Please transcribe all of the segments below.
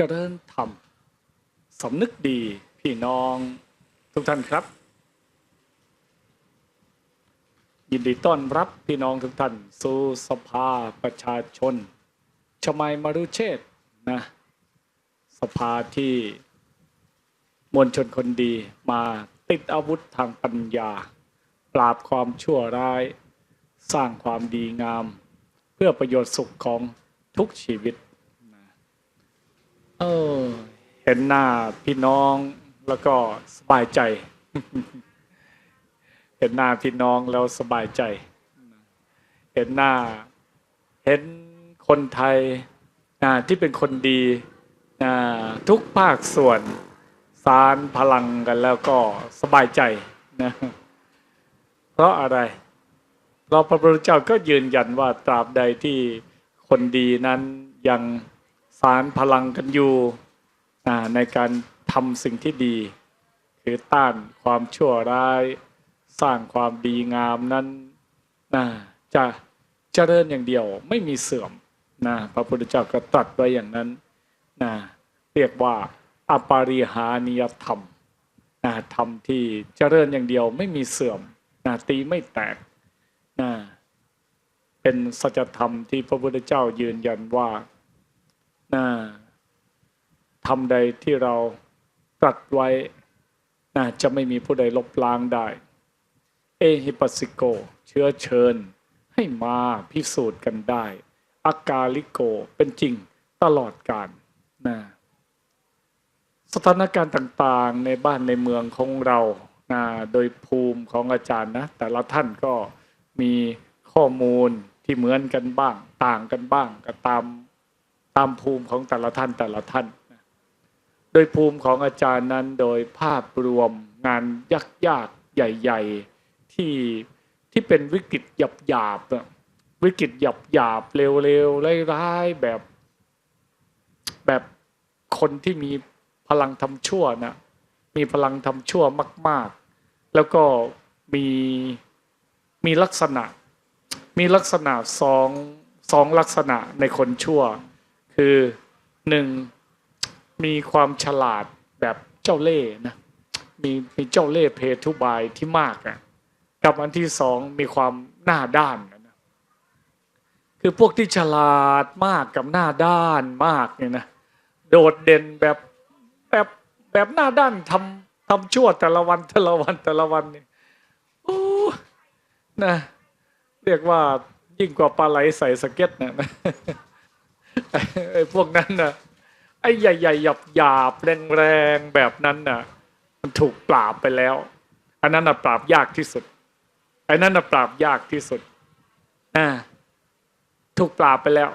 เจริญธรรมสำนึกดีพี่น้องทุกท่านครับ ยินดีต้อนรับพี่น้องทุกท่าน สู่สภาประชาชน ชมัยมรุเชษนะสภาที่มวลชนคนดีมาติดอาวุธทางปัญญา ปราบความชั่วร้าย สร้างความดีงาม เพื่อประโยชน์สุขของทุกชีวิต เออ เห็นหน้าพี่น้องแล้วก็สบายใจ เห็นหน้าพี่น้องแล้วสบายใจ เห็นหน้า เห็นคนไทยที่เป็นคนดีทุกภาคส่วนสารพลังกันแล้วก็สบายใจนะเพราะอะไร เราพระพุทธเจ้าก็ยืนยันว่าตราบใดที่คนดีนั้นยัง สารพลังกันอยู่ในการทำสิ่งที่ดี คือต้านความชั่วร้าย สร้างความดีงามนั้นนะจะเจริญอย่างเดียวไม่มีเสื่อมนะพระพุทธเจ้าก็ตรัสไว้อย่างนั้นนะเรียกว่าอปาริหานิยธรรมนะธรรมที่เจริญอย่างเดียวไม่มีเสื่อมนะตีไม่แตกนะเป็นสัจธรรมที่พระพุทธเจ้ายืนยันว่า นะทำใดที่เราตรัสไว้นะจะไม่มีผู้ใดลบล้างได้ เอหิปัสสิโก เชื้อเชิญ ให้มาพิสูจน์กันได้ อากาลิโกเป็นจริงตลอดกาลนะสถานการณ์ต่างๆในบ้านในเมืองของเรานะโดยภูมิของอาจารย์นะ แต่ละท่านก็มีข้อมูลที่เหมือนกันบ้าง ต่างกันบ้างก็ตาม ตามภูมิของแต่ละท่านแต่ละท่าน โดยภูมิของอาจารย์นั้นโดยภาพรวมงานยากๆใหญ่ ๆ ที่ที่เป็นวิกฤตหยาบหยาบวิกฤตหยาบหยาบเร็วๆร้ายๆแบบ แบบคนที่มีพลังทำชั่วนะมีพลังทำชั่วมาก ๆ แล้วก็มีมีลักษณะ มีลักษณะสองสองลักษณะในคนชั่ว คือหนึ่งมีความฉลาดแบบเจ้าเล่ห์นะมีมีเจ้าเล่ห์เพทุบายที่มากอะกับอันที่สองมีความหน้าด้านนะคือพวกที่ฉลาดมากกับหน้าด้านมากเนี่ยนะโดดเด่นแบบแบบแบบหน้าด้านทำทำชั่วแต่ละวันแต่ละวันแต่ละวันเนี่ยโอ้นะเรียกว่ายิ่งกว่าปลาไหลใส่สเก็ตนะนะ ไอ้พวกนั้นนะไอ้ใหญ่ๆหยาบหยาบๆแรงแบบนั้นน่ะ มันถูกปราบไปแล้ว อันนั้นน่ะปราบยากที่สุดไอ้นั้นน่ะปราบยากที่สุดอ่าถูกปราบไปแล้ว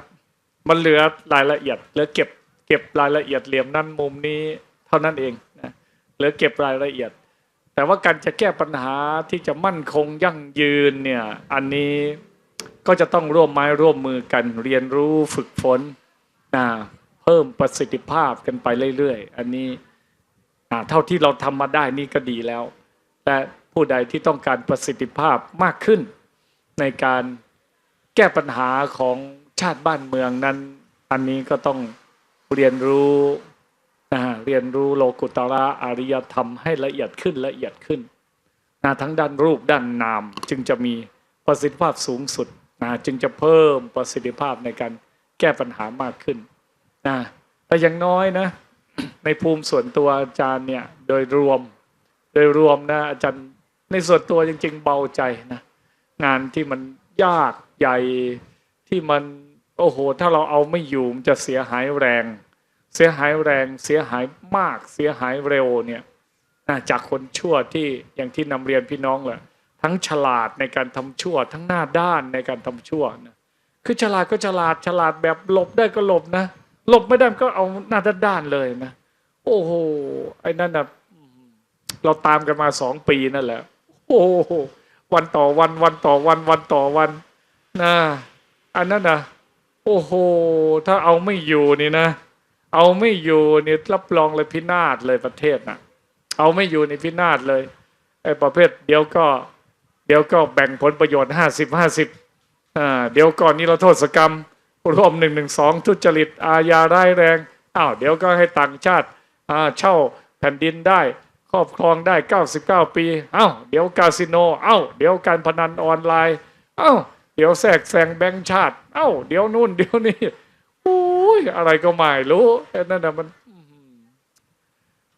มันเหลือรายละเอียดเหลือเก็บ เก็บรายละเอียดเหลี่ยมนั้นมุมนี้ เท่านั้นเองนะเหลือเก็บรายละเอียด แต่ว่าการจะแก้ปัญหาที่จะมั่นคงยั่งยืนเนี่ย อันนี้ ก็จะต้องร่วมไม้ร่วมมือกันเรียนรู้ฝึกฝนนะเพิ่มประสิทธิภาพกันไปเรื่อยๆ อันนี้เท่าที่เราทำมาได้นี่ก็ดีแล้ว แต่ผู้ใดที่ต้องการประสิทธิภาพมากขึ้น ในการแก้ปัญหาของชาติบ้านเมืองนั้น อันนี้ก็ต้องเรียนรู้นะเรียนรู้โลกุตระอริยธรรมให้ละเอียดขึ้นละเอียดขึ้นนะทั้งด้านรูปด้านนามจึงจะมี ประสิทธิภาพสูงสุดนะจึงจะเพิ่มประสิทธิภาพในการแก้ปัญหามากขึ้นนะแต่อย่างน้อยนะ ในภูมิส่วนตัวอาจารย์เนี่ยโดยรวม โดยรวมนะอาจารย์ในส่วนตัวจริง ๆ เบาใจนะงานที่มันยากใหญ่ที่มันโอ้โห ถ้าเราเอาไม่อยู่มันจะเสียหายแรง เสียหายแรงเสียหายมากเสียหายเร็วเนี่ยจากคนชั่วที่อย่างที่นำเรียนพี่น้องแหละ ทั้งฉลาดในการทำชั่ว ทั้งหน้าด้านในการทำชั่วนะคือฉลาดก็ฉลาดฉลาดแบบหลบได้ก็หลบนะหลบไม่ได้ก็เอาหน้าด้านเลยนะโอ้โหไอ้นั่นนะเราตามกันมาสองปีนั่นแหละ โอ้โหวันต่อวันวันต่อวันวันต่อวันนะอันนั้นนะโอ้โหถ้าเอาไม่อยู่นี่นะ เอาไม่อยู่นี่รับรองเลยพินาศเลยประเทศนะเอาไม่อยู่ในพินาศเลยไอ้ประเภทเดี๋ยวก็ เดี๋ยวก็แบ่งผลประโยชน์ห้าสิบห้าสิบเดี๋ยวก่อนนี้เราโทษกรรมรวมหนึ่งหนึ่งสองทุจริตอาญาร้ายแรงอ้าวเดี๋ยวก็ให้ต่างชาติเช่าแผ่นดินได้ ครอบครองได้ 99 ปีเอ้าเดี๋ยวคาสิโนเอ้าเดี๋ยวการพนันออนไลน์เอ้าเดี๋ยวแทรกแซงแบงค์ชาติเอ้าเดี๋ยวนู่นเดี๋ยวนี่โอ้ยอะไรก็ไม่รู้ไอ้นั่นน่ะมัน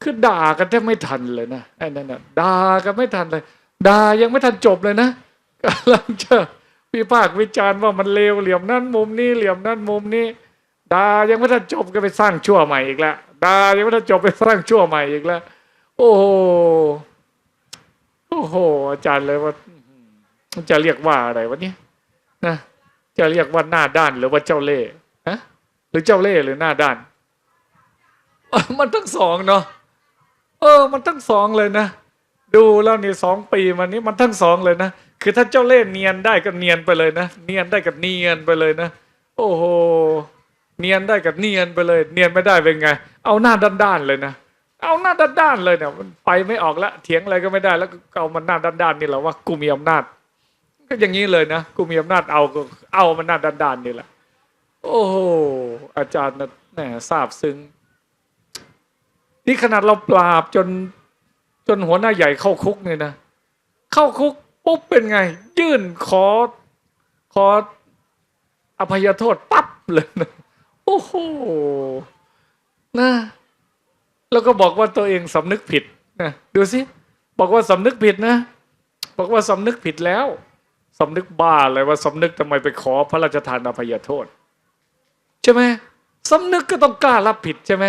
คือด่ากันแทบไม่ทันเลยนะไอ้นั่นน่ะด่ากันไม่ทันเลย ด่ายังไม่ทันจบเลยนะกำลังจะวิพากษ์วิจารณ์ว่ามันเลวเหลี่ยมนั่นมุมนี้เหลี่ยมนั่นมุมนี้ด่ายังไม่ทันจบก็ไปสร้างชั่วใหม่อีกแล้วด่ายังไม่ทันจบไปสร้างชั่วใหม่อีกแล้วโอ้โหโอ้โหอาจารย์เลยว่าจะเรียกว่าอะไรวะเนี่ยนะจะเรียกว่าหน้าด้านหรือว่าเจ้าเล่ห์ฮะหรือเจ้าเล่ห์หรือหน้าด้าน มันทั้งสองเนาะเออ มันทั้งสองเลยนะ ดูแล้วนี่สองปีมานี้มันทั้งสองเลยนะ คือถ้าเจ้าเล่ห์เนียนได้ก็เนียนไปเลยนะ เนียนได้กับเนียนไปเลยนะ โอ้โห เนียนได้กับเนียนไปเลย เนียนไม่ได้เป็นไง เอาหน้าด้านๆเลยนะ เอาหน้าด้านๆเลยเนี่ยมันไปไม่ออกละ เถียงอะไรก็ไม่ได้ แล้วก็เอามันหน้าด้านๆนี่แหละว่ากูมีอำนาจ ก็อย่างนี้เลยนะ กูมีอำนาจเอาก็เอามันหน้าด้านๆนี่แหละ โอ้โห อาจารย์นะแหมทราบซึ้ง นี่ขนาดเราปราบจน จนหัวหน้าใหญ่เข้าคุกเนี่ยนะเข้าคุกปุ๊บเป็นไง ยื่นขอขออภัยโทษปั๊บเลยนะโอ้โหนะแล้วก็บอกว่าตัวเองสำนึกผิดนะดูสิบอกว่าสำนึกผิดนะ บอกว่าสำนึกผิดแล้วสำนึกบ้าเลยว่าสำนึกทำไมไปขอพระราชทานอภัยโทษ ใช่ไหมสำนึกก็ต้องกล้ารับผิดใช่ไหม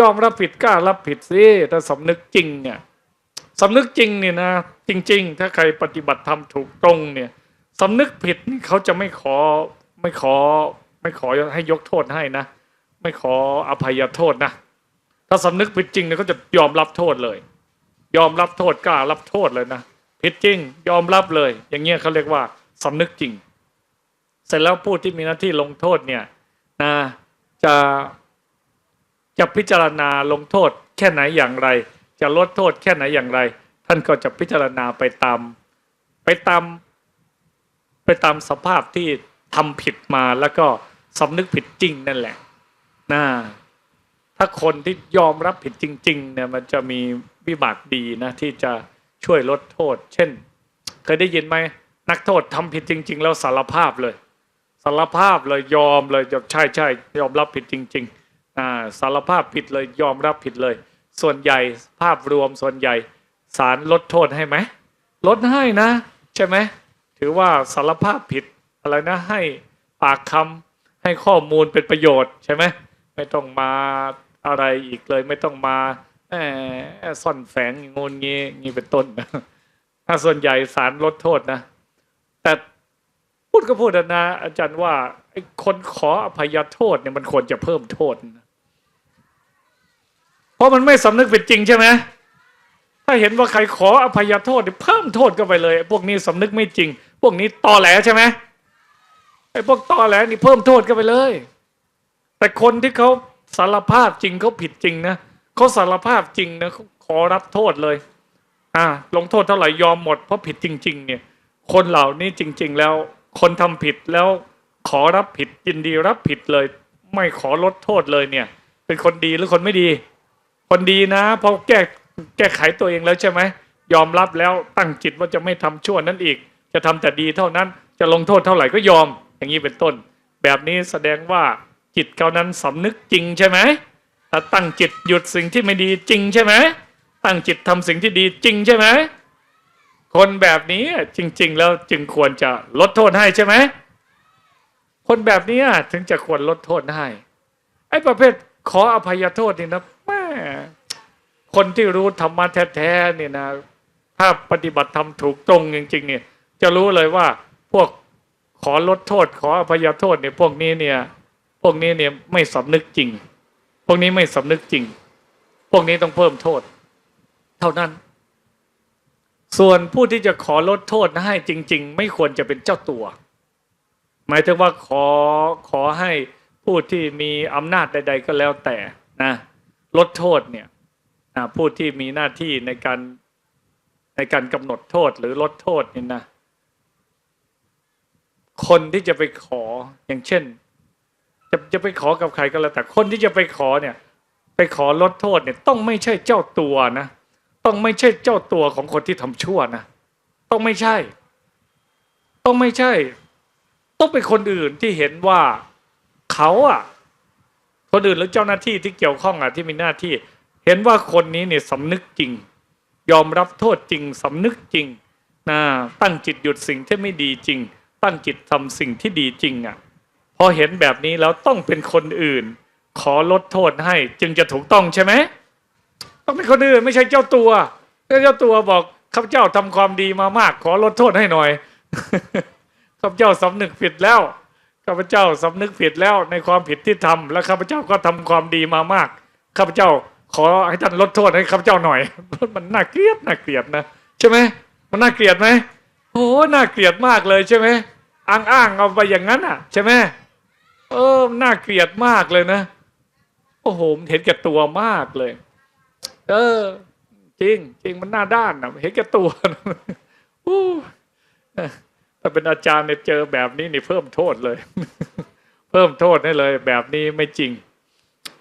ยอมรับผิดกล้ารับผิดสิถ้าสำนึกจริงเนี่ย สำนึกจริงเนี่ยนะจริง ๆ ถ้าใครปฏิบัติธรรมถูกตรงเนี่ยสำนึกผิดนี่เขาจะไม่ขอไม่ขอไม่ขอให้ยกโทษให้นะ ไม่ขออภัยโทษนะถ้าสำนึกผิดจริงเนี่ยเขาจะยอมรับโทษเลย ยอมรับโทษกล้ารับโทษเลยนะผิดจริง ยอมรับเลย อย่างเงี้ยเขาเรียกว่าสำนึกจริง เสร็จแล้วผู้ที่มีหน้าที่ลงโทษเนี่ยนะจะจะพิจารณาลงโทษแค่ไหนอย่างไร จะลดโทษแค่ไหนอย่างไร ท่านก็จะพิจารณาไปตาม ไปตาม ไปตามสภาพที่ทำผิดมาแล้วก็สำนึกผิดจริงนั่นแหละนะถ้าคนที่ยอมรับผิดจริง ๆ เนี่ย มันจะมีวิบากดีนะที่จะช่วยลดโทษ เช่น เคยได้ยินไหมนักโทษทำผิดจริง ๆ แล้วสารภาพเลย สารภาพเลยยอมเลยใช่ใช่ยอมรับผิดจริง ๆ อ่าสารภาพผิดเลยยอมรับผิดเลย ส่วนใหญ่ภาพรวมส่วนใหญ่ศาลลดโทษให้ไหมลดให้นะ ใช่ไหมถือว่าสารภาพผิดอะไรนะให้ปากคำให้ข้อมูลเป็นประโยชน์ใช่ไหมไม่ต้องมาอะไรอีกเลยไม่ต้องมาแอบซ่อนแฝงงนงี้งี้เป็นต้นถ้าส่วนใหญ่ศาลลดโทษนะ แต่พูดก็พูดนะอาจารย์ว่าคนขออภัยโทษเนี่ยมันควรจะเพิ่มโทษนะ เพราะมันไม่สำนึกผิดจริงใช่ไหมถ้าเห็นว่าใครขออภัยโทษเนี่เพิ่มโทษก็ไปเลย พวกนี้สำนึกไม่จริง พวกนี้ตอแหลใช่ไหมไอ้พวกตอแหลนี่เพิ่มโทษก็ไปเลย แต่คนที่เขาสารภาพจริงเขาผิดจริงนะเขาสารภาพจริงนะเขาขอรับโทษเลย อ่า ลงโทษเท่าไหร่ยอมหมดเพราะผิดจริง ๆ เนี่ย คนเหล่านี้จริง ๆ แล้ว คนทำผิดแล้วขอรับผิดยินดีรับผิดเลย ไม่ขอลดโทษเลยเนี่ย เป็นคนดีหรือคนไม่ดี คนดีนะเพราะแก้แก้ไขตัวเองแล้วใช่ไหมยอมรับแล้วตั้งจิตว่าจะไม่ทำชั่วนั้นอีก จะทำแต่ดีเท่านั้นจะลงโทษเท่าไหร่ก็ยอม อย่างนี้เป็นต้น แบบนี้แสดงว่าจิตเขานั้นสำนึกจริงใช่ไหมถ้าตั้งจิตหยุดสิ่งที่ไม่ดีจริงใช่ไหมตั้งจิตทำสิ่งที่ดีจริงใช่ไหมคนแบบนี้จริง ๆ แล้วจึงควรจะลดโทษให้ใช่ไหมคนแบบนี้ถึงจะควรลดโทษให้ไอ้ประเภทขออภัยโทษนี่นะ คนที่รู้ธรรมะแท้ๆเนี่ยนะถ้าปฏิบัติธรรมถูกตรงจริง ๆ เนี่ย จะรู้เลยว่าพวกขอลดโทษ ขออภัยโทษเนี่ยพวกนี้เนี่ย พวกนี้เนี่ยไม่สำนึกจริง พวกนี้ไม่สำนึกจริง พวกนี้ต้องเพิ่มโทษ เท่านั้น ส่วนผู้ที่จะขอลดโทษให้จริง ๆ ไม่ควรจะเป็นเจ้าตัว หมายถึงว่าขอขอให้ผู้ที่มีอำนาจใด ๆ ก็แล้วแต่นะลดโทษเนี่ย ผู้ที่มีหน้าที่ในการในการกำหนดโทษหรือลดโทษนี่นะ คนที่จะไปขออย่างเช่น จะจะไปขอกับใครก็แล้วแต่คนที่จะไปขอเนี่ย ไปขอลดโทษเนี่ย ต้องไม่ใช่เจ้าตัวนะต้องไม่ใช่เจ้าตัวของคนที่ทำชั่วนะต้องไม่ใช่ ต้องไม่ใช่ ต้องเป็นคนอื่นที่เห็นว่าเขาอะคนอื่นหรือเจ้าหน้าที่ที่เกี่ยวข้องอะที่มีหน้าที่ เห็นว่าคนนี้เนี่ยสำนึกจริง ยอมรับโทษจริงสำนึกจริงนะตั้งจิตหยุดสิ่งที่ไม่ดีจริง ตั้งจิตทำสิ่งที่ดีจริงอะพอเห็นแบบนี้แล้วต้องเป็นคนอื่น ขอลดโทษให้จึงจะถูกต้องใช่ไหมต้องเป็นคนอื่นไม่ใช่เจ้าตัวเจ้าตัวบอกข้าพเจ้าทำความดีมามาก ขอลดโทษให้หน่อยข้าพเจ้าสำนึกผิดแล้วข้าพเจ้าสำนึกผิดแล้วในความผิดที่ทำและข้าพเจ้าก็ทำความดีมามากข้าพเจ้า ขอให้ท่านลดโทษให้ข้าพเจ้าหน่อย มันน่าเกลียดน่าเกลียดนะใช่ไหมมันน่าเกลียดไหมโอ้น่าเกลียดมากเลยใช่ไหมอ้างอ้างๆเอาไปอย่างนั้นอะ ใช่ไหมเออน่าเกลียดมากเลยนะโอ้โหเห็นแก่ตัวมากเลย เออ จริง จริงมันหน้าด้านนะเห็นแก่ตัวอู้ถ้าเป็นอาจารย์เนี่ยเจอแบบนี้นี่เพิ่มโทษเลย เพิ่มโทษให้เลย แบบนี้ไม่จริง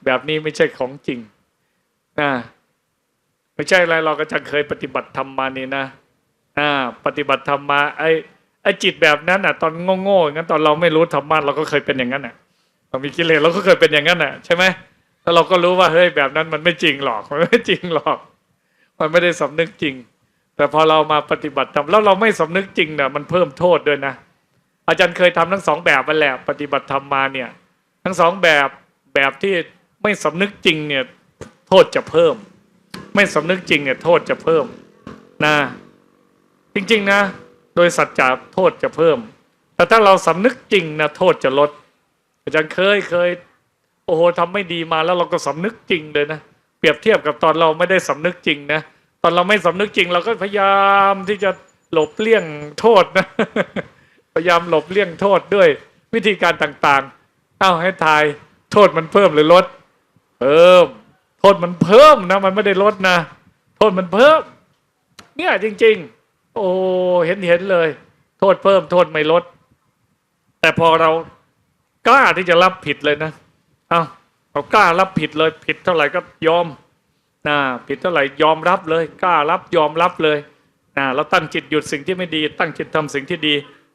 แบบนี้ไม่ใช่ของจริง นะไม่ใช่อะไรเราก็จะเคยปฏิบัติธรรมมานี่นะอ่าปฏิบัติธรรมมาไอ้ไอ้จิตแบบนั้นอะ ตอนโง่ๆงั้นตอนเราไม่รู้ธรรมะเราก็เคยเป็นอย่างนั้นอะเรามีกิเลสเราก็เคยเป็นอย่างนั้นอะใช่ไหมแล้วเราก็รู้ว่าเฮ้ยแบบนั้นมันไม่จริงหรอกมันไม่จริงหรอก มันไม่ได้สำนึกจริง แต่พอเรามาปฏิบัติธรรมแล้วเราไม่สำนึกจริงเนี่ยมันเพิ่มโทษด้วยนะอาจารย์เคยทำทั้งสองแบบมันแหละปฏิบัติธรรมมาเนี่ย ทั้งสองแบบแบบที่ไม่สำนึกจริงเนี่ย โทษจะเพิ่ม ไม่สำนึกจริงเนี่ยโทษจะเพิ่มนะจริง ๆ นะ โดยสัจจะโทษจะเพิ่ม แต่ถ้าเราสำนึกจริงนะโทษจะลดอาจารย์เคยเคย โอ้โหทำไม่ดีมาแล้วเราก็สำนึกจริงเลยนะเปรียบเทียบกับตอนเราไม่ได้สำนึกจริงนะตอนเราไม่สำนึกจริง เราก็พยายามที่จะหลบเลี่ยงโทษนะพยายามหลบเลี่ยงโทษด้วย วิธีการต่างๆ เอาให้ทาย โทษมันเพิ่มหรือลด เพิ่ม ษมันเพิ่มนะมันไม่ได้ลดนะโทษมันเพิ่ม เนี่ยจริง ๆ โอ้เห็นเห็นเลย โทษเพิ่มโทษไม่ลด แต่พอเรากล้าที่จะรับผิดเลยนะเอาเรากล้ารับผิดเลย ผิดเท่าไหร่ก็ยอมนะผิดเท่าไหร่ยอมรับเลย กล้ารับยอมรับเลยนะเราตั้งจิตหยุดสิ่งที่ไม่ดี ตั้งจิตทำสิ่งที่ดี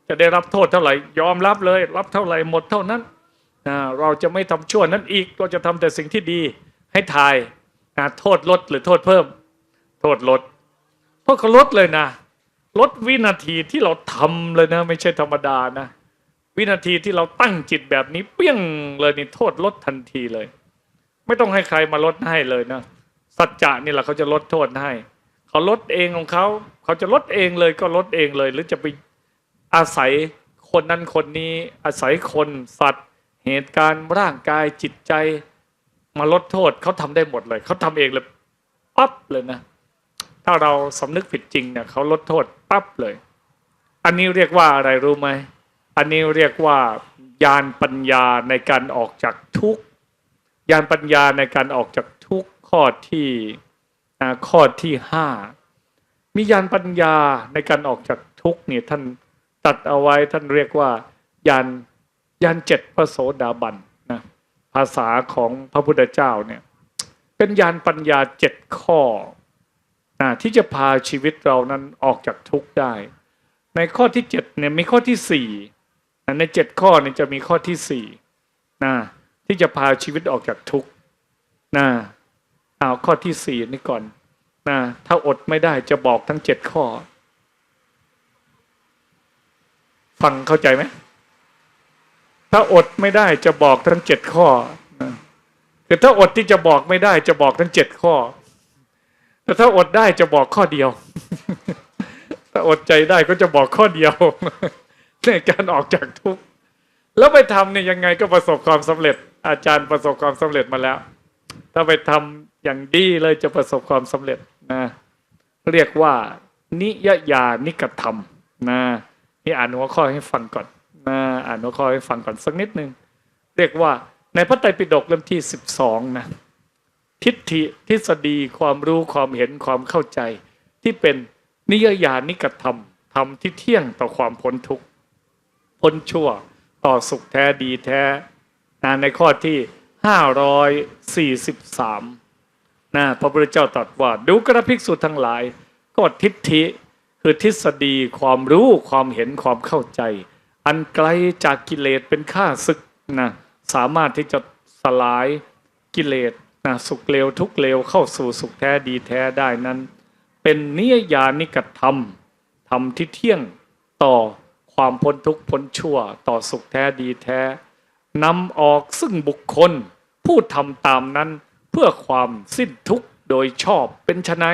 จะได้รับโทษเท่าไหร่ยอมรับเลย รับเท่าไหร่หมดเท่านั้นนะเราจะไม่ทำชั่วนั้นอีกเราจะทำแต่สิ่งที่ดี ให้ทายนะโทษลดหรือโทษเพิ่ม โทษลดโทษก็ลดเลยนะลดวินาทีที่เราทำเลยนะ ไม่ใช่ธรรมดานะวินาทีที่เราตั้งจิตแบบนี้เปี้ยงเลยนี่โทษลดทันทีเลย ไม่ต้องให้ใครมาลดให้เลยนะสัจจะนี่แหละเขาจะลดโทษให้เขาลดเองของเขาเขาจะลดเองเลยก็ลดเองเลย หรือจะไปอาศัยคนนั้นคนนี้อาศัยคนสัตว์ เหตุการณ์ร่างกายจิตใจ มาลดโทษเขาทำได้หมดเลยเขาทำเองเลยปั๊บเลยนะถ้าเราสำนึกผิดจริงเนี่ยเขาลดโทษปั๊บเลย อันนี้เรียกว่าอะไรรู้ไหมอันนี้เรียกว่ายานปัญญาในการออกจากทุกยานปัญญาในการออกจากทุกข้อที่อ่าข้อที่ห้ามียานปัญญาในการออกจากทุกเนี่ยท่านตัดเอาไว้ท่านเรียกว่ายานยานเจ็ดพระโสดาบัน ภาษาของพระพุทธเจ้าเนี่ยเป็นยานปัญญาเจ็ดข้อนะที่จะพาชีวิตเรานั้นออกจากทุกข์ได้ ในข้อที่เจ็ดเนี่ยมีข้อที่สี่ในเจ็ดข้อเนี่ยจะมีข้อที่สี่นะที่จะพาชีวิตออกจากทุกข์นะเอาข้อที่สี่นี่ก่อนนะถ้าอดไม่ได้จะบอกทั้งเจ็ดข้อ ฟังเข้าใจไหม ถ้าอดไม่ได้จะบอกทั้งเจ็ดข้อนะคือถ้าอดที่จะบอกไม่ได้จะบอกทั้งเจ็ดข้อ แต่ถ้าอดได้จะบอกข้อเดียว ถ้าอดใจได้ก็จะบอกข้อเดียวในการออกจากทุกข์แล้วไปทำเนี่ยยังไงก็ประสบความสำเร็จ อาจารย์ประสบความสำเร็จมาแล้ว ถ้าไปทำอย่างดีเลยจะประสบความสำเร็จนะเรียกว่า นิยญานิกธรรมนะนี่อ่านหัวข้อให้ฟังก่อน นะอ่านหัวข้อให้ฟังก่อนสักนิดหนึ่งเรียกว่าในพระไตรปิฎกเล่มที่สิบสองนะทิฏฐิทฤษฎีความรู้ความเห็นความเข้าใจ ที่เป็นนิยญานิกธรรมธรรมที่เที่ยงต่อความพ้นทุกข์พ้นชั่วต่อสุขแท้ดีแท้นะในข้อที่ห้าร้อยสี่สิบสามนะพระพุทธเจ้าตรัสว่าดูกระภิกษุทั้งหลาย ก็ทิฏฐิคือทฤษฎีความรู้ความเห็นความเข้าใจ อันไกลจากกิเลสเป็นข้าศึกนะสามารถที่จะสลายกิเลสนะสุขเลวทุกข์เลวเข้าสู่สุขแท้ดีแท้ได้นั้น เป็นนิยยานิกธรรมธรรมที่เที่ยงต่อความพ้นทุกข์พ้นชั่ว ต่อสุขแท้ดีแท้นำออกซึ่งบุคคล ผู้ทำตามนั้นเพื่อความสิ้นทุกข์โดยชอบเป็นไฉน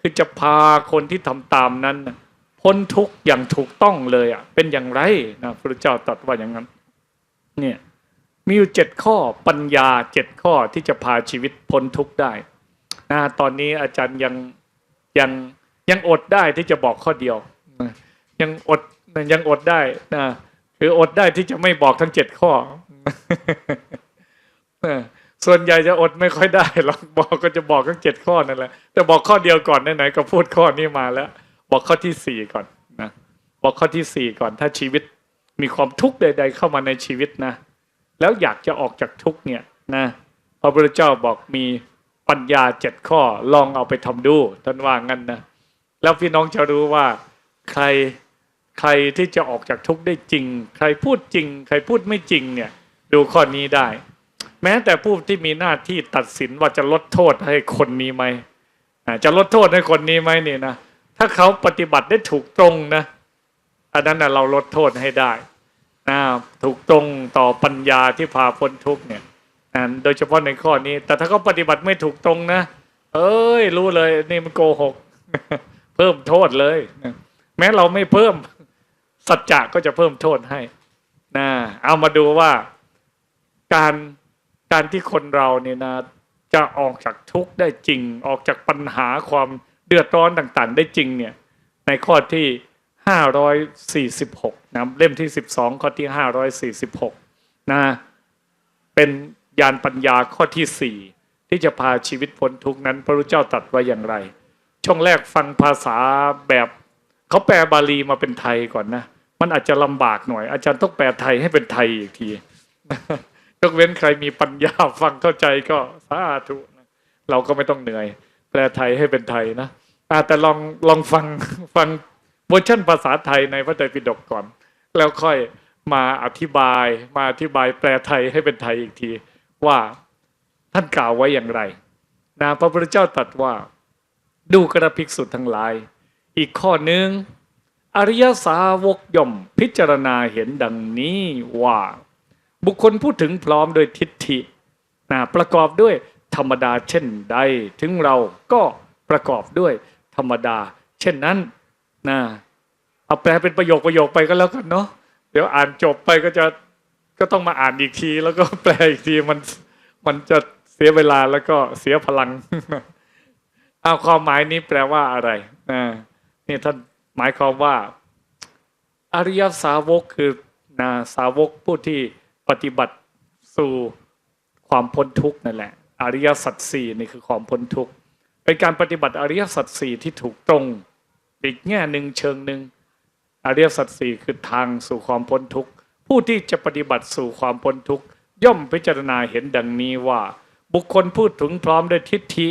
คือจะพาคนที่ทำตามนั้นนะ พ้นทุกข์อย่างถูกต้องเลยอะเป็นอย่างไรนะพระเจ้าตรัสว่าอย่างนั้นเนี่ยมีอยู่เจ็ดข้อปัญญาเจ็ดข้อที่จะพาชีวิตพ้นทุกข์ได้นะตอนนี้อาจารย์ยังยังยังอดได้ที่จะบอกข้อเดียว ยังอดยังอดได้นะคืออดได้ที่จะไม่บอกทั้งเจ็ดข้อเออส่วนใหญ่จะอดไม่ค่อยได้หรอกบอกก็จะบอกทั้งเจ็ดข้อนั่นแหละแต่บอกข้อเดียวก่อนไหนๆก็พูดข้อนี้มาแล้ว บอกข้อที่สี่ก่อนนะบอกข้อที่สี่ก่อน ถ้าชีวิตมีความทุกข์ใด ๆ เข้ามาในชีวิตนะ แล้วอยากจะออกจากทุกข์เนี่ยนะพระพุทธเจ้าบอกมีปัญญาเจ็ดข้อลองเอาไปทำดูท่านว่างั้นนะแล้วพี่น้องจะรู้ว่าใครใครที่จะออกจากทุกข์ได้จริง ใครพูดจริง ใครพูดไม่จริงเนี่ย ดูข้อนี้ได้ แม้แต่ผู้ที่มีหน้าที่ตัดสินว่าจะลดโทษให้คนนี้ไหมจะลดโทษให้คนนี้ไหมนี่นะ ถ้าเขาปฏิบัติได้ถูกตรงนะอันนั้นนะเราลดโทษให้ได้นะถูกตรงต่อปัญญาที่พาพ้นทุกเนี่ยอ่าโดยเฉพาะในข้อนี้ แต่ถ้าเขาปฏิบัติไม่ถูกตรงนะเอ้ย รู้เลย นี่มันโกหก เพิ่มโทษเลยนะแม้เราไม่เพิ่มสัจจะก็จะเพิ่มโทษให้นะเอามาดูว่าการการที่คนเราเนี่ยนะจะออกจากทุกข์ได้จริง ออกจากปัญหาความ เดือดร้อนต่างๆ ได้จริงเนี่ยในข้อที่ 546นะเล่มที่ 12 ข้อที่ 546นะเป็นยานปัญญาข้อที่ 4 ที่จะพาชีวิตพ้นทุกนั้น พระพุทธเจ้าตรัสไว้อย่างไร ช่วงแรกฟังภาษาแบบเขาแปลบาลีมาเป็นไทยก่อนนะ มันอาจจะลำบากหน่อย อาจารย์ต้องแปลไทยให้เป็นไทยอีกทียกเว้นใครมีปัญญาฟังเข้าใจก็สาธุเราก็ไม่ต้องเหนื่อย แปลไทยให้เป็นไทยนะแต่ลองลองฟังฟังเวอร์ชันภาษาไทยในพระไตรปิฎกก่อน แล้วค่อยมาอธิบายมาอธิบายแปลไทยให้เป็นไทยอีกที ว่าท่านกล่าวไว้อย่างไรนะพระพุทธเจ้าตรัสว่า ดูกระภิกษุทั้งหลาย อีกข้อหนึ่งอริยสาวกย่อมพิจารณาเห็นดังนี้ว่า บุคคลพูดถึงพร้อมโดยทิฏฐินะประกอบด้วย ธรรมดาเช่นใด ถึงเราก็ประกอบด้วยธรรมดา เช่นนั้นนะเอาแปลเป็นประโยคประโยคไปก็แล้วกันเนาะเดี๋ยวอ่านจบไปก็จะก็ต้องมาอ่านอีกที แล้วก็แปลอีกทีมันมันจะเสียเวลาแล้วก็เสียพลังเอาความหมายนี้แปลว่าอะไรนะนี่ท่านหมายความว่า อริยสาวกคือนะสาวกผู้ที่ปฏิบัติสู่ความพ้นทุกข์นั่นแหละ อริยสัจสี่นี่คือความพ้นทุกข์เป็นการปฏิบัติอริยสัจสี่ที่ถูกตรงอีกแง่หนึ่งเชิงหนึ่งอริยสัจสี่คือทางสู่ความพ้นทุกข์ผู้ที่จะปฏิบัติสู่ความพ้นทุกข์ย่อมพิจารณาเห็นดังนี้ว่า บุคคลพูดถึงพร้อมด้วยทิฏฐิ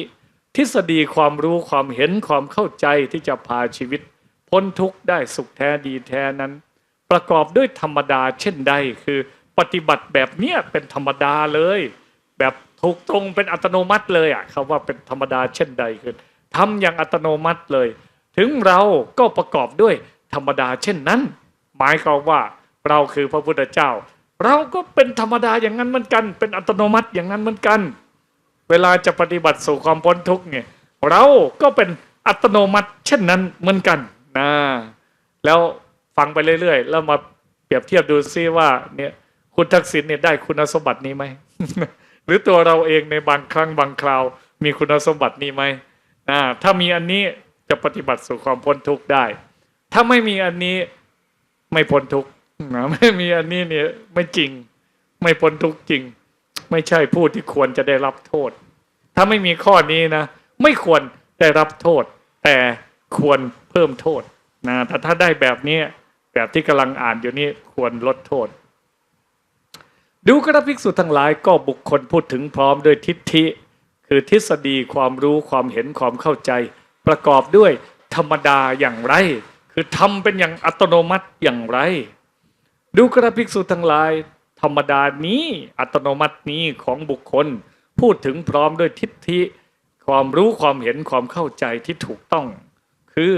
ทฤษฎีความรู้ความเห็นความเข้าใจที่จะพาชีวิต พ้นทุกข์ได้สุขแท้ดีแท้นั้น ประกอบด้วยธรรมดาเช่นใดคือ ปฏิบัติแบบเนี้ยเป็นธรรมดาเลย แบบ ถูกตรงเป็นอัตโนมัติเลยอะคำว่าเป็นธรรมดาเช่นใดคือทำอย่างอัตโนมัติเลย ถึงเราก็ประกอบด้วยธรรมดาเช่นนั้น หมายความว่าเราคือพระพุทธเจ้า เราก็เป็นธรรมดาอย่างนั้นเหมือนกัน เป็นอัตโนมัติอย่างนั้นเหมือนกัน เวลาจะปฏิบัติสู่ความพ้นทุกข์เนี่ยเราก็เป็นอัตโนมัติ เช่นนั้นเหมือนกันนะแล้วฟังไปเรื่อยๆ แล้วมาเปรียบเทียบดูซิว่าเนี่ยคุณทักษิณเนี่ยได้คุณสมบัตินี้ไหม หรือตัวเราเองในบางครั้งบางคราว มีคุณสมบัตินี้ไหมอ่าถ้ามีอันนี้จะปฏิบัติสู่ความพ้นทุกข์ได้ ถ้าไม่มีอันนี้ไม่พ้นทุกข์นะไม่มีอันนี้เนี่ยไม่จริง ไม่พ้นทุกข์จริง ไม่ใช่ผู้ที่ควรจะได้รับโทษ ถ้าไม่มีข้อนี้นะ ไม่ควรได้รับโทษ แต่ควรเพิ่มโทษนะแต่ถ้าได้แบบนี้แบบที่กำลังอ่านอยู่นี่ควรลดโทษ ดูกระภิกษุทั้งหลายก็บุคคลพูดถึงพร้อมด้วยทิฏฐิ คือทฤษฎีความรู้ความเห็นความเข้าใจ ประกอบด้วยธรรมดาอย่างไร คือทำเป็นอย่างอัตโนมัติอย่างไร ดูกระภิกษุทั้งหลาย ธรรมดานี้อัตโนมัตินี้ของบุคคล พูดถึงพร้อมด้วยทิฏฐิ ความรู้ความเห็นความเข้าใจที่ถูกต้อง คือ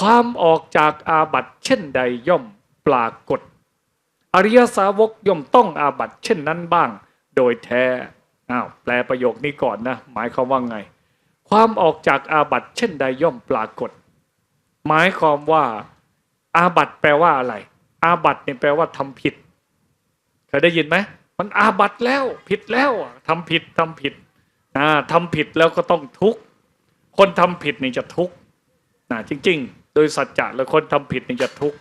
ความออกจากอาบัติเช่นใดย่อมปรากฏ อริยสาวกย่อมต้องอาบัติเช่นนั้นบ้าง โดยแท้อ้าวแปลประโยคนี้ก่อนนะ หมายความว่าไง ความออกจากอาบัติเช่นใดย่อมปรากฏ หมายความว่าอาบัติแปลว่าอะไร อาบัติเนี่ยแปลว่าทำผิดเคยได้ยินไหมมันอาบัติแล้วผิดแล้วอะทำผิดทำผิดนะทำผิดแล้วก็ต้องทุกข์คนทำผิดนี่จะทุกข์นะจริง ๆ โดยสัจจะแล้วคนทำผิดนี่จะทุกข์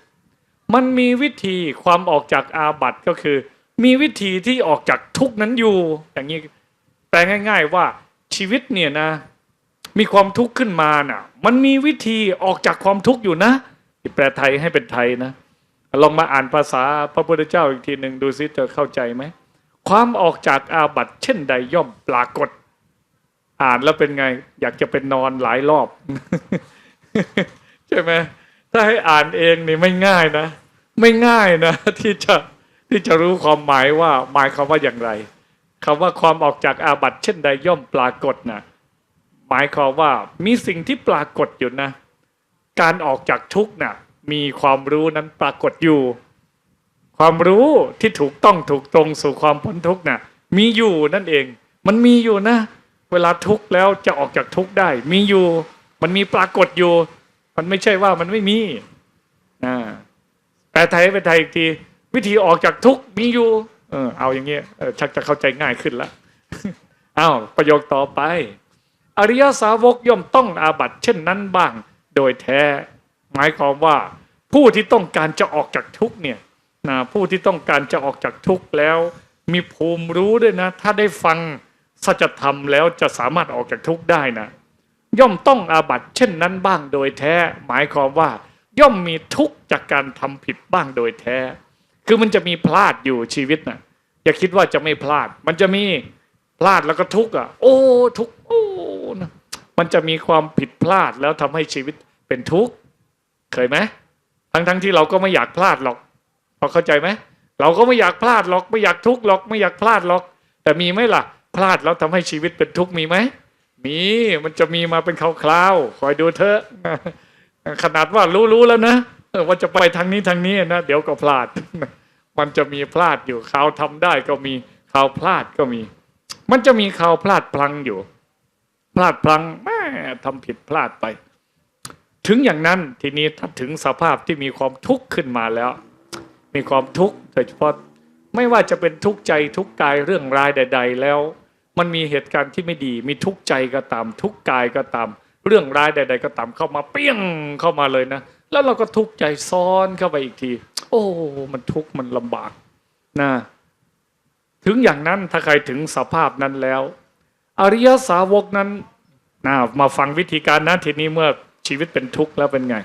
มันมีวิธีความออกจากอาบัติก็คือ มีวิธีที่ออกจากทุกนั้นอยู่ อย่างนี้แปลง่าย ๆว่าชีวิตเนี่ยนะ มีความทุกข์ขึ้นมาน่ะ มันมีวิธีออกจากความทุกข์อยู่นะแปลไทยให้เป็นไทยนะ ลองมาอ่านภาษาพระพุทธเจ้าอีกทีหนึ่งดูซิจะเข้าใจไหมความออกจากอาบัติเช่นใดย่อมปรากฏ อ่านแล้วเป็นไง อยากจะเป็นนอนหลายรอบ ใช่ไหมถ้าให้อ่านเองนี่ไม่ง่ายนะ ไม่ง่ายนะ ที่จะที่จะรู้ความหมายว่าหมายความว่าอย่างไรคำว่าความออกจากอาบัติเช่นใดย่อมปรากฏนะหมายความว่ามีสิ่งที่ปรากฏอยู่นะ การออกจากทุกข์น่ะมีความรู้นั้นปรากฏอยู่ ความรู้ที่ถูกต้องถูกตรงสู่ความพ้นทุกข์น่ะมีอยู่นั่นเอง มันมีอยู่นะ เวลาทุกข์แล้วจะออกจากทุกข์ได้ มีอยู่ มันมีปรากฏอยู่ มันไม่ใช่ว่ามันไม่มีนะ แปลไทยเป็นไทยอีกที วิธีออกจากทุกข์มีอยู่ เออ เอาอย่างเงี้ยชักจะเข้าใจง่ายขึ้นละอ้าวประโยคต่อไป อริยสาวกย่อมต้องอาบัตเช่นนั้นบ้าง โดยแท้ หมายความว่า ผู้ที่ต้องการจะออกจากทุกเนี่ยนะผู้ที่ต้องการจะออกจากทุกแล้ว มีภูมิรู้ด้วยนะ ถ้าได้ฟังสัจธรรมแล้วจะสามารถออกจากทุกได้นะ ย่อมต้องอาบัตเช่นนั้นบ้างโดยแท้ หมายความว่า ย่อมมีทุกข์จากการทำผิดบ้างโดยแท้ คือมันจะมีพลาดอยู่ชีวิตนะอย่าคิดว่าจะไม่พลาด มันจะมีพลาดแล้วก็ทุกข์อะ โอ้ทุกข์โอ้นะมันจะมีความผิดพลาดแล้วทำให้ชีวิตเป็นทุกข์เคยไหมทั้งทั้งที่เราก็ไม่อยากพลาดหรอกพอเข้าใจไหมเราก็ไม่อยากพลาดหรอก ไม่อยากทุกข์หรอกไม่อยากพลาดหรอก แต่มีไหมล่ะ พลาดแล้วทำให้ชีวิตเป็นทุกข์มีไหมมีมันจะมีมาเป็นคราวๆคอยดูเถอะ ขนาดว่ารู้ๆแล้วนะว่าจะไปทางนี้ทางนี้นะเดี๋ยวก็พลาด มันจะมีพลาดอยู่ข่าวทำได้ก็มีข่าวพลาดก็มี มันจะมีข่าวพลาดพลังอยู่ พลาดพลังแม่ทำผิดพลาดไป ถึงอย่างนั้นทีนี้ถ้าถึงสภาพที่มีความทุกข์ขึ้นมาแล้ว มีความทุกข์โดยเฉพาะไม่ว่าจะเป็นทุกข์ใจทุกข์กายเรื่องรายใด ๆ แล้ว มันมีเหตุการณ์ที่ไม่ดี มีทุกข์ใจก็ตาม ทุกข์กายก็ตาม เรื่องร้ายใด ๆ ก็ตามเข้ามาเปี้ยงเข้ามาเลยนะแล้วเราก็ทุกข์ใจซ้อนเข้าไปอีกที โอ้มันทุกข์มันลำบากนะถึงอย่างนั้นถ้าใครถึงสภาพนั้นแล้ว อริยสาวกนั้นนะมาฟังวิธีการนะทีนี้เมื่อชีวิตเป็นทุกข์แล้วเป็นไง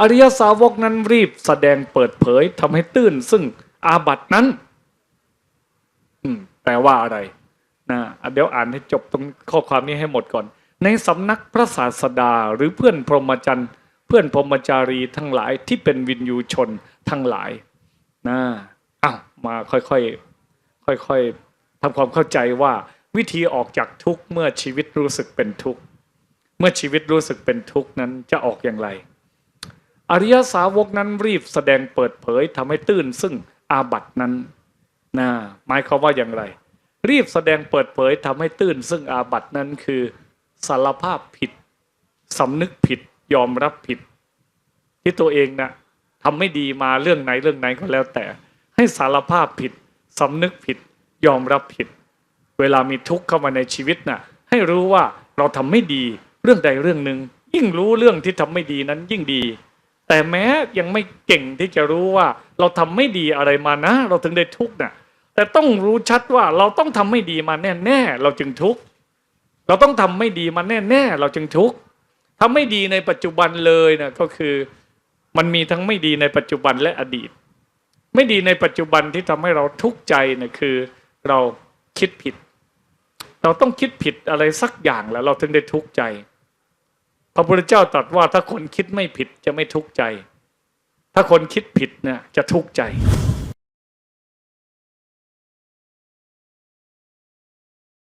อริยสาวกนั้นรีบแสดงเปิดเผยทำให้ตื้น ซึ่งอาบัตินั้นอืมแปลว่าอะไรนะเดี๋ยวอ่านให้จบตรงข้อความนี้ให้หมดก่อน ในสำนักพระศาสดาหรือเพื่อนพรหมจรรย์ เพื่อนพรหมจารีทั้งหลายที่เป็นวินยูชนทั้งหลายนะอ้าวมาค่อยๆค่อยๆทำความเข้าใจว่าวิธีออกจากทุกข์เมื่อชีวิตรู้สึกเป็นทุกข์เมื่อชีวิตรู้สึกเป็นทุกข์นั้นจะออกอย่างไร อริยสาวกนั้นรีบแสดงเปิดเผยทำให้ตื้นซึ่งอาบัตินั้นนะหมายความว่าอย่างไร รีบแสดงเปิดเผยทำให้ตื้นซึ่งอาบัตินั้นคือ สารภาพผิดสำนึกผิดยอมรับผิด ที่ตัวเองนะทำไม่ดีมาเรื่องไหนเรื่องไหนก็แล้วแต่ ให้สารภาพผิดสำนึกผิด ยอมรับผิด เวลามีทุกข์เข้ามาในชีวิตนะ่ะ ให้รู้ว่าเราทำไม่ดีเรื่องใดเรื่องหนึ่งยิ่งรู้เรื่องที่ทำไม่ดีนั้นยิ่งดี แต่แม้ยังไม่เก่งที่จะรู้ว่า เราทำไม่ดีอะไรมานะ เราถึงได้ทุกข์น่ะแต่ต้องรู้ชัดว่าเราต้องทำไม่ดีมาแน่ๆเราจึงทุกข์ เราต้องทำไม่ดีมาแน่ๆเราจึงทุกข์ทำไม่ดีในปัจจุบันเลยนะก็คือมันมีทั้งไม่ดีในปัจจุบันและอดีต ไม่ดีในปัจจุบันที่ทำให้เราทุกข์ใจนี่ยคือเราคิดผิด เราต้องคิดผิดอะไรสักอย่างแล้ว เราถึงได้ทุกข์ใจ พระพุทธเจ้าตรัสว่าถ้าคนคิดไม่ผิดจะไม่ทุกข์ใจ ถ้าคนคิดผิดเนี่ยจะทุกข์ใจ